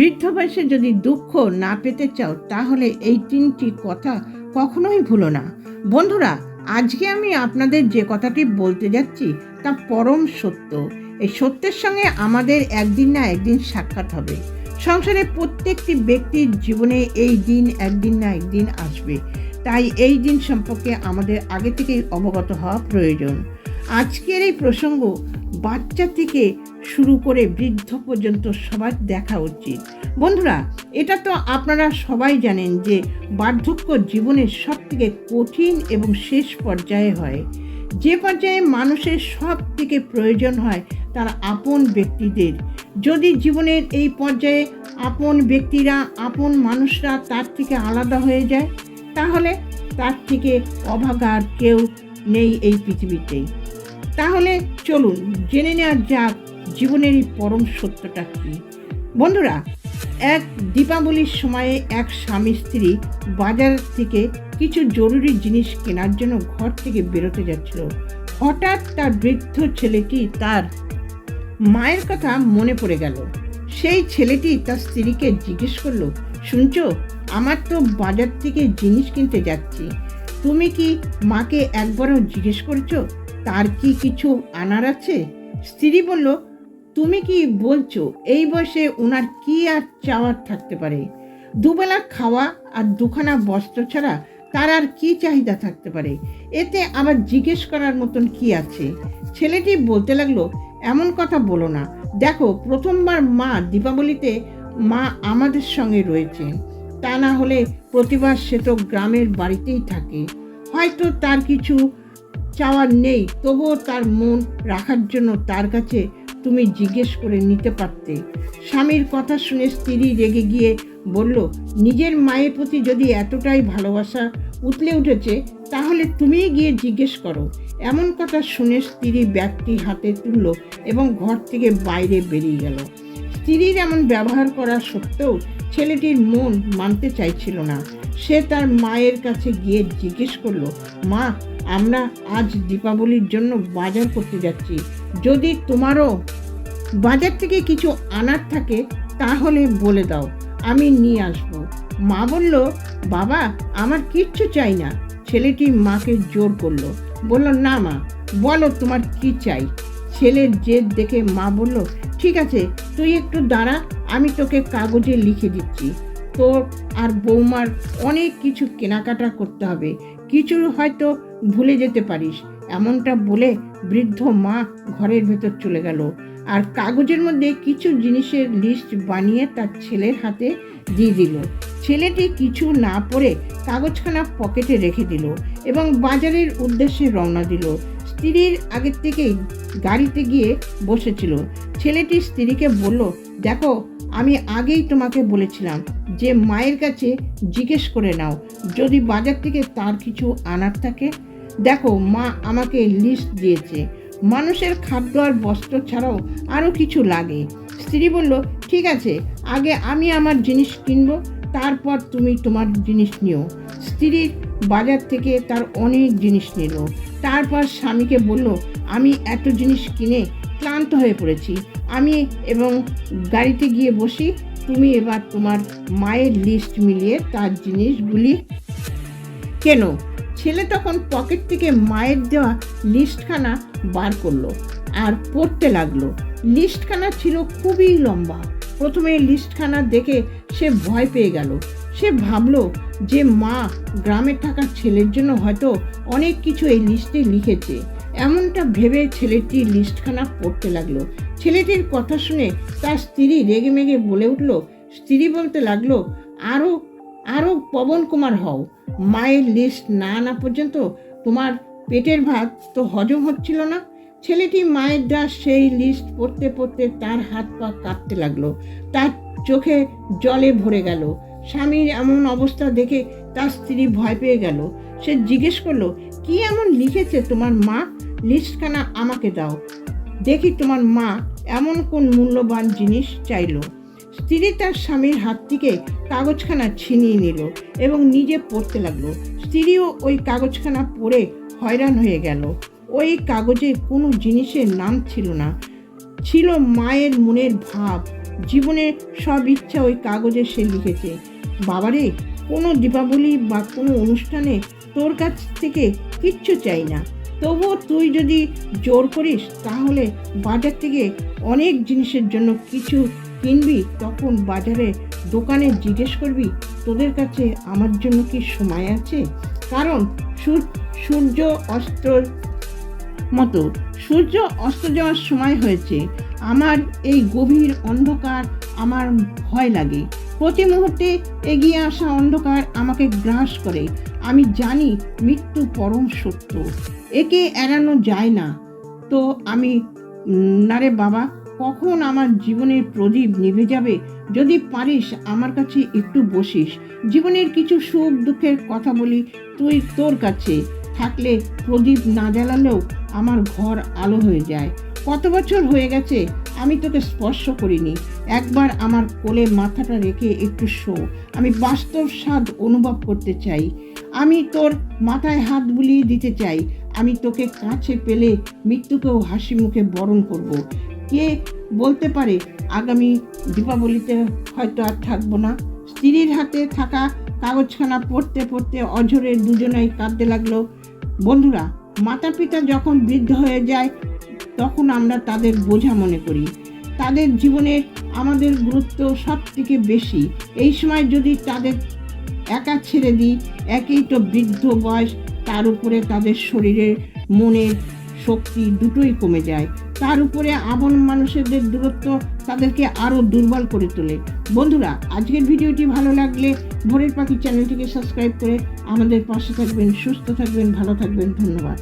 বৃদ্ধ বয়সে যদি দুঃখ না পেতে চাও, তাহলে এই তিনটি কথা কখনোই ভুলো না। বন্ধুরা, আজকে আমি আপনাদের যে কথাটি বলতে যাচ্ছি, তা পরম সত্য। এই সত্যের সঙ্গে আমাদের একদিন না একদিন সাক্ষাৎ হবে। সংসারে প্রত্যেকটি ব্যক্তির জীবনে এই দিন একদিন না একদিন আসবে। তাই এই দিন সম্পর্কে আমাদের আগে থেকেই অবগত হওয়া প্রয়োজন। আজকের এই প্রসঙ্গ বাচ্চা থেকে শুরু করে বৃদ্ধ পর্যন্ত সবার দেখা উচিত। বন্ধুরা, এটা তো আপনারা সবাই জানেন যে বার্ধক্য জীবনের সব থেকে কঠিন এবং শেষ পর্যায়ে হয়। যে পর্যায়ে মানুষের সব থেকে প্রয়োজন হয় তার আপন ব্যক্তিদের। যদি জীবনের এই পর্যায়ে আপন ব্যক্তিরা, আপন মানুষরা তার থেকে আলাদা হয়ে যায়, তাহলে তার থেকে অভাগার কেউ নেই এই পৃথিবীতে। তাহলে চলুন জেনে নেওয়া যাক জীবনের এই পরম সত্যটা কী। বন্ধুরা, এক দীপাবলির সময়ে এক স্বামী স্ত্রী বাজার থেকে কিছু জরুরি জিনিস কেনার জন্য ঘর থেকে বেরোতে যাচ্ছিল। হঠাৎ তার বৃদ্ধ ছেলেটি তার মায়ের কথা মনে পড়ে গেল। সেই ছেলেটি তার স্ত্রীকে জিজ্ঞেস করল, শুনছো, আমার তো বাজার থেকে জিনিস কিনতে যাচ্ছি। তুমি কি মাকে একবারও জিজ্ঞেস করছ? তার কি কিছু আনার আছে? স্ত্রী বলল, তুমি কি বলছো? এই বয়সে ওনার কি আর চাওয়ার থাকতে পারে? দুবেলা খাওয়া আর দুখানা বস্ত্র ছাড়া তার আর কি চাহিদা থাকতে পারে? এতে আবার জিজ্ঞেস করার মতন কি আছে? ছেলেটি বলতে লাগল, এমন কথা বলো না। দেখো, প্রথমবার মা দীপাবলিতে মা আমাদের সঙ্গে রয়েছে। তা না হলে প্রতিবার সে তো গ্রামের বাড়িতেই থাকে। হয়তো তার কিছু চাওয়ার নেই, তবুও তার মন রাখার জন্য তার কাছে তুমি জিজ্ঞেস করে নিতে পারতে। স্বামীর কথা শুনে স্ত্রী রেগে গিয়ে বলল, নিজের মায়ের প্রতি যদি এতটাই ভালোবাসা উতলে উঠেছে, তাহলে তুমিই গিয়ে জিজ্ঞেস করো। এমন কথা শুনে স্ত্রী ব্যাগটি হাতে তুলল এবং ঘর থেকে বাইরে বেরিয়ে গেল। স্ত্রীর এমন ব্যবহার করা সত্ত্বেও ছেলেটির মন মানতে চাইছিল না। সে তার মায়ের কাছে গিয়ে জিজ্ঞেস করল, মা আমরা আজ দীপাবলির জন্য বাজার করতে যাচ্ছি। যদি তোমারও বাজার থেকে কিছু আনার থাকে, তাহলে বলে দাও। আমি নিয়ে আসব। মা বলল, বাবা, আমার কিচ্ছু চাই না। ছেলেটি মাকে জোর করল। বলল, না মা, বলো তোমার কি চাই? ছেলের জেদ দেখে মা বলল, ঠিক আছে, তুই একটু দাঁড়া, আমি তোকে কাগজে লিখে দিচ্ছি। তোর আর বৌমার অনেক কিছু কেনাকাটা করতে হবে। কিছু হয়তো ভুলে যেতে পারিস। এমনটা বলে বৃদ্ধ মা ঘরের ভেতর চলে গেল। আর কাগজের মধ্যে কিছু জিনিসের লিস্ট বানিয়ে তার ছেলের হাতে দিয়ে দিল। ছেলেটি কিছু না পড়ে কাগজখানা পকেটে রেখে দিল এবং বাজারের উদ্দেশ্যে রওনা দিল। স্ত্রীর আগের থেকেই গাড়িতে গিয়ে বসেছিল। ছেলেটি স্ত্রীকে বলল, দেখো, আমি আগেই তোমাকে বলেছিলাম যে মায়ের কাছে জিজ্ঞেস করে নাও। যদি বাজার থেকে তার কিছু আনার থাকে দেখো, মা আমাকে লিস্ট দিয়েছে। মানুষের খাদ্য আর বস্ত্র ছাড়াও আরও কিছু লাগে। স্ত্রী বলল, ঠিক আছে, আগে আমি আমার জিনিস কিনবো, তারপর তুমি তোমার জিনিস নিও। স্ত্রীর বাজার থেকে তার অনেক জিনিস নিল। তারপর স্বামীকে বলল, আমি এত জিনিস কিনে ক্লান্ত হয়ে পড়েছি। আমি এবং গাড়িতে গিয়ে বসি, তুমি এবার তোমার মায়ের লিস্ট মিলিয়ে তার জিনিসগুলি কেন। ছেলে তখন পকেট থেকে মায়ের দেওয়া লিস্টখানা বার করল আর পড়তে লাগল। লিস্টখানা ছিল খুবই লম্বা। প্রথমে লিস্টখানা দেখে সে ভয় পেয়ে গেল। সে ভাবলো যে মা গ্রামে থাকা ছেলের জন্য হয়তো অনেক কিছু এই লিস্টে লিখেছে। এমনটা ভেবে ছেলেটি লিস্টখানা পড়তে লাগল। ছেলেটির কথা শুনে তার স্ত্রী রেগে মেগে বলে উঠল, স্ত্রী বলতে লাগল আরও আরও পবন কুমার হও। মায়ের লিস্ট না আনা পর্যন্ত তোমার পেটের ভাত তো হজম হচ্ছিল না। ছেলেটি মায়ের দেওয়া সেই লিস্ট পড়তে পড়তে তার হাত পা কাঁপতে লাগল। তার চোখে জলে ভরে গেল। স্বামীর এমন অবস্থা দেখে তার স্ত্রী ভয় পেয়ে গেল। সে জিজ্ঞেস করল, কি এমন লিখেছে তোমার মা? লিস্টখানা আমাকে দাও। দেখি তোমার মা এমন কোন মূল্যবান জিনিস চাইলো। স্ত্রী তার স্বামীর হাত থেকে কাগজখানা ছিনিয়ে নিল এবং নিজে পড়তে লাগল। স্ত্রীও ওই কাগজখানা পড়ে হয়রান হয়ে গেল। ওই কাগজে কোনো জিনিসের নাম ছিল না। ছিল মায়ের মনের ভাব। জীবনের সব ইচ্ছা ওই কাগজে সে লিখেছে। বাবারে, কোনো দীপাবলি বা কোনো অনুষ্ঠানে তোর কাছ থেকে কিচ্ছু চাই না। তবুও তুই যদি জোর করিস, তাহলে বাজার থেকে অনেক জিনিসের জন্য কিছু কিনবি তখন বাজারে দোকানে জিজ্ঞেস করবি, তোদের কাছে আমার জন্য কি সময় আছে? কারণ সূর- সূর্য অস্ত মতো, সূর্য অস্ত যাওয়ার সময় হয়েছে। আমার এই গভীর অন্ধকার আমার ভয় লাগে। প্রতি মুহূর্তে এগিয়ে আসা অন্ধকার আমাকে গ্রাস করে। আমি জানি মৃত্যু পরম সত্য। একে এড়ানো যায় না। তো আমি, না রে বাবা কখন আমার জীবনের প্রদীপ নিভে যাবে? যদি পারিস আমার কাছে একটু বসিস। জীবনের কিছু সুখ দুঃখের কথা বলি তুই তোর কাছে। থাকলে প্রদীপ না জ্বালালেও আমার ঘর আলো হয়ে যায়। কত বছর হয়ে গেছে আমি তোকে স্পর্শ করিনি। একবার আমার কোলে মাথাটা রেখে একটু শো। আমি বাস্তব স্বাদ অনুভব করতে চাই। আমি তোর মাথায় হাত বুলিয়ে দিতে চাই। আমি তোকে কাছে পেলে মৃত্যুকেও হাসি মুখে বরণ করব। কে বলতে পারে? আগামী দীপাবলিতে হয়তো আর থাকব না। স্ত্রীর হাতে থাকা কাগজখানা পড়তে পড়তে অঝরে দুজনেই কাঁদতে লাগল। বন্ধুরা মাতা পিতা যখন বৃদ্ধ হয়ে যায়, তখন আমরা তাদের বোঝা মনে করি। তাদের জীবনে আমাদের গুরুত্ব সব থেকে বেশি। এই সময় যদি তাদের একা ছেড়ে দিই, একই তো বৃদ্ধ বয়স, তার উপরে তাদের শরীরের মনের শক্তি দুটোই কমে যায়। তার উপরে আপন মানুষদের দূরত্ব তাদেরকে আরও দুর্বল করে তোলে। বন্ধুরা, আজকের ভিডিওটি ভালো লাগলে ভোরের পাখি চ্যানেলটিকে সাবস্ক্রাইব করে আমাদের পাশে থাকবেন, সুস্থ থাকবেন, ভালো থাকবেন। ধন্যবাদ।